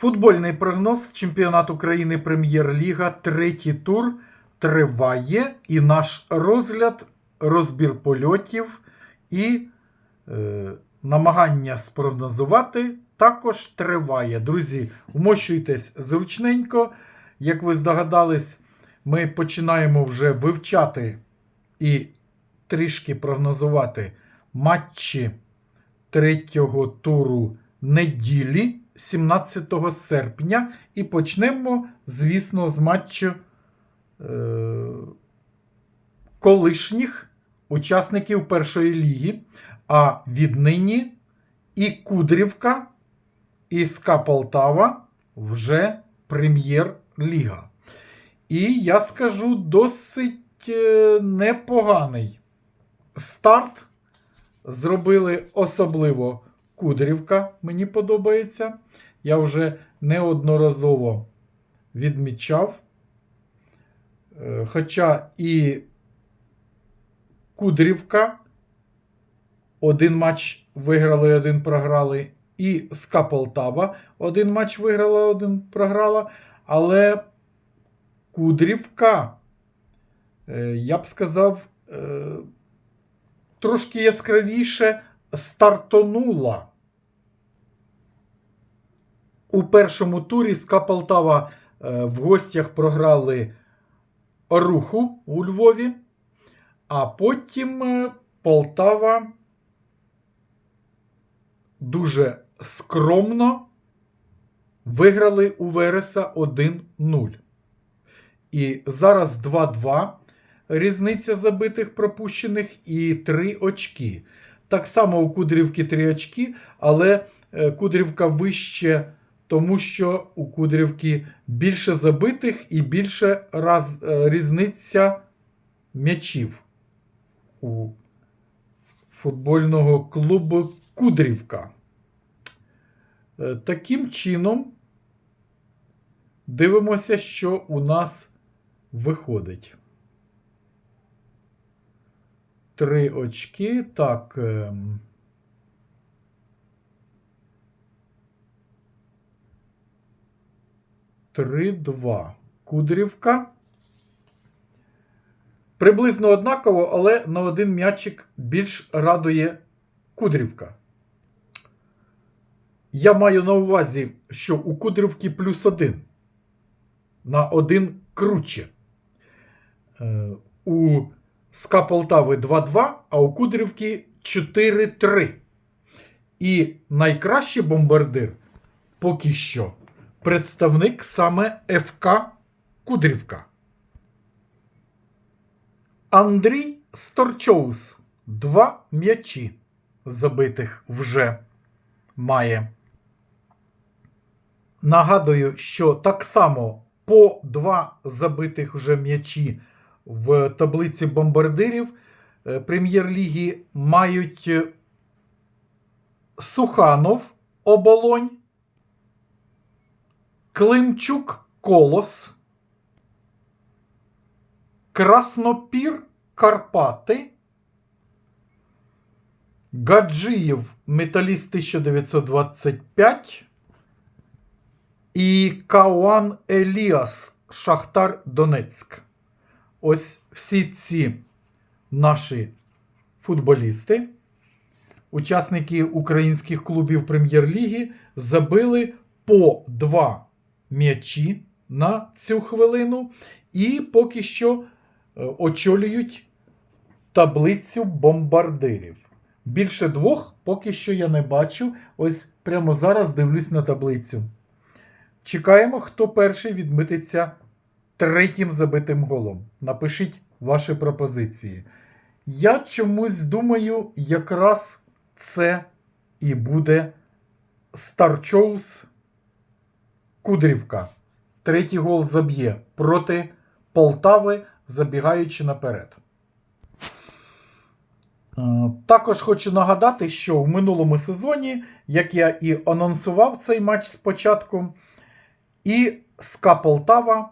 Футбольний прогноз чемпіонат України Прем'єр-ліга, третій тур триває, і наш розгляд, розбір польотів і е, намагання спрогнозувати також триває. Друзі, вмощуйтесь зручненько. Як ви здогадались, ми починаємо вже вивчати і трішки прогнозувати матчі третього туру неділі 17 серпня. І почнемо, звісно, з матчу е- колишніх учасників першої ліги. А віднині і Кудрівка, і СКА Полтава вже прем'єр-ліга. І я скажу досить е, непоганий старт. Зробили особливо Кудрівка, мені подобається. Я вже неодноразово відмічав. Е, Хоча і Кудрівка один матч виграли, один програли, і СКА Полтава один матч виграла, один програла. Але Кудрівка, е, я б сказав, е, трошки яскравіше стартонула. У першому турі СКА Полтава е, в гостях програли Руху у Львові, а потім е, Полтава дуже скромно виграли у Вереса 1-0. І зараз 2-2 різниця забитих пропущених і 3 очки. Так само у Кудрівки 3 очки, але е, Кудрівка вище, тому що у Кудрівки більше забитих і більше раз, е, різниця м'ячів у футбольного клубу Кудрівка. Е, Таким чином, дивимося, що у нас виходить. Три очки. Так. Ем, Три, два. Кудрівка. Приблизно однаково, але на один м'ячик більш радує Кудрівка. Я маю на увазі, що у Кудрівки плюс один. На один круче. Е, У СКА Полтави 2-2, а у Кудрівки 4-3. І найкращий бомбардир поки що представник саме ФК Кудрівка. Андрій Сторчоус. Два м'ячі забитих вже має. Нагадую, що так само по два забитих вже м'ячі в таблиці бомбардирів е, прем'єр-ліги мають е, Суханов Оболонь, Климчук Колос, Краснопір Карпати, Гаджиєв Металіст 1925 і Кауан Еліас Шахтар Донецьк. Ось всі ці наші футболісти, учасники українських клубів Прем'єр-ліги, забили по два м'ячі на цю хвилину і поки що е, очолюють таблицю бомбардирів. Більше двох поки що я не бачу. Ось прямо зараз дивлюсь на таблицю. Чекаємо, хто перший відмититься третім забитим голом. Напишіть ваші пропозиції. Я чомусь думаю, якраз це і буде Старчоус Кудрівка. Третій гол заб'є проти Полтави, забігаючи наперед. Е, Також хочу нагадати, що в минулому сезоні, як я і анонсував цей матч спочатку, і СКА Полтава,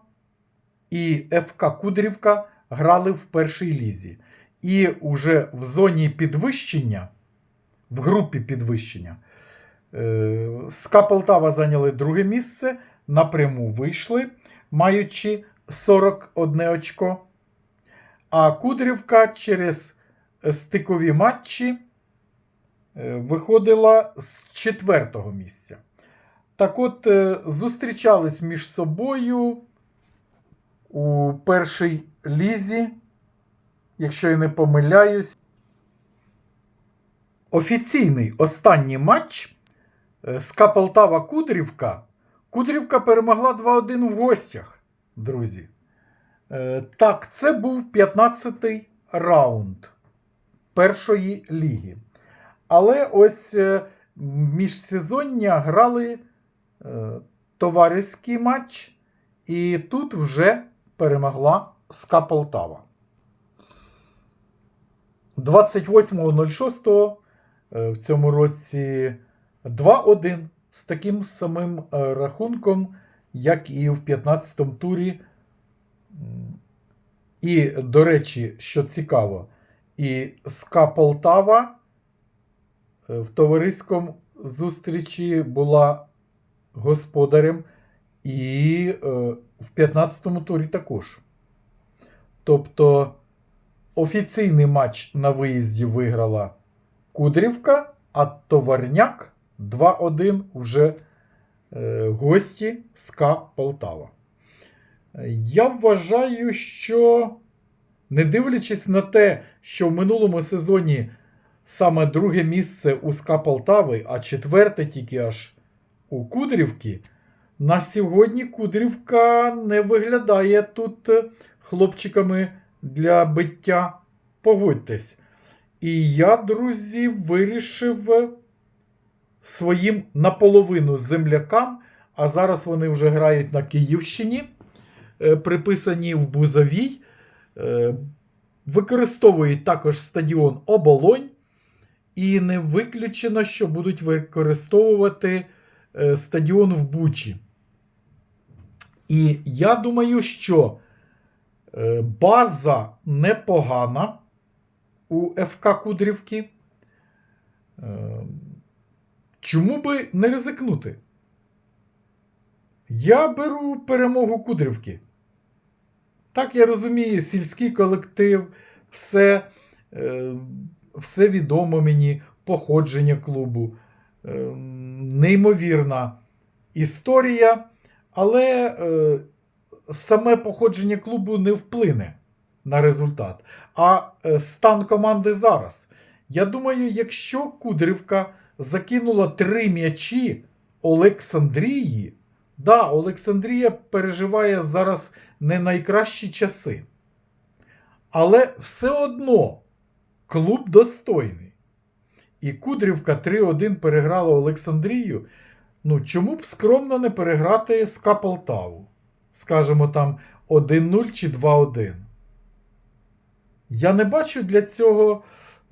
і ФК Кудрівка грали в першій лізі. І уже в зоні підвищення, в групі підвищення, СКА Полтава зайняли друге місце, напряму вийшли, маючи 41 очко. А Кудрівка через стикові матчі е, виходила з четвертого місця. Так от, е, зустрічались між собою у першій лізі, якщо я не помиляюсь. Офіційний останній матч е, СКА Полтава Кудрівка. Кудрівка перемогла 2-1 в гостях, друзі. Е, Так, це був 15-й раунд першої ліги. Але ось е, міжсезоння грали товариський матч, і тут вже перемогла СКА Полтава. 28.06 е, в цьому році 2-1 з таким самим е, рахунком, як і в 15-му турі. І, до речі, що цікаво, і СКА Полтава е, в товариському зустрічі була господарем, і е, в 15-му турі також. Тобто офіційний матч на виїзді виграла Кудрівка, а Товарняк 2-1 вже е, гості СКА Полтава. Я вважаю, що не дивлячись на те, що в минулому сезоні саме друге місце у СКА Полтави, а четверте тільки аж у Кудрівки, на сьогодні Кудрівка не виглядає тут е, хлопчиками для биття. Погодьтесь. І я, друзі, вирішив своїм наполовину землякам, а зараз вони вже грають на Київщині, е, приписані в Бузовій. Е, Використовують також стадіон Оболонь. І не виключено, що будуть використовувати е, стадіон в Бучі. І я думаю, що база непогана у ФК Кудрівки. Чому би не ризикнути? Я беру перемогу Кудрівки. Так, я розумію, сільський колектив, все, е, все відомо мені, походження клубу, е, неймовірна історія, але е, саме походження клубу не вплине на результат. А е, стан команди зараз. Я думаю, якщо Кудрівка закинула три м'ячі Олександрії, да, Олександрія переживає зараз не найкращі часи. Але все одно клуб достойний. І Кудрівка 3-1 переграла Олександрію. Ну, чому б скромно не переграти СКА Полтаву? Скажімо там 1-0 чи 2-1. Я не бачу для цього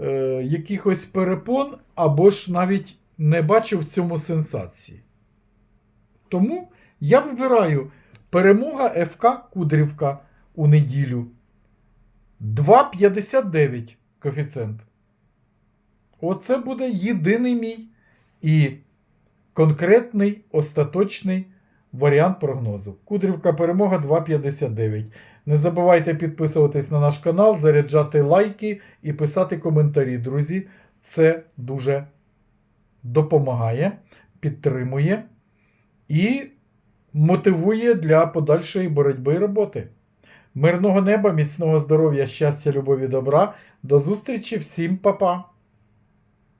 е, якихось перепон, або ж навіть не бачу в цьому сенсації. Тому я вибираю перемога ФК Кудрівка у неділю. 2,59 коефіцієнт. Оце буде єдиний мій і конкретний остаточний варіант прогнозу. Кудрівка перемога 2,59. Не забувайте підписуватись на наш канал, заряджати лайки і писати коментарі, друзі. Це дуже допомагає, підтримує і мотивує для подальшої боротьби і роботи. Мирного неба, міцного здоров'я, щастя, любові, добра. До зустрічі всім, па-па!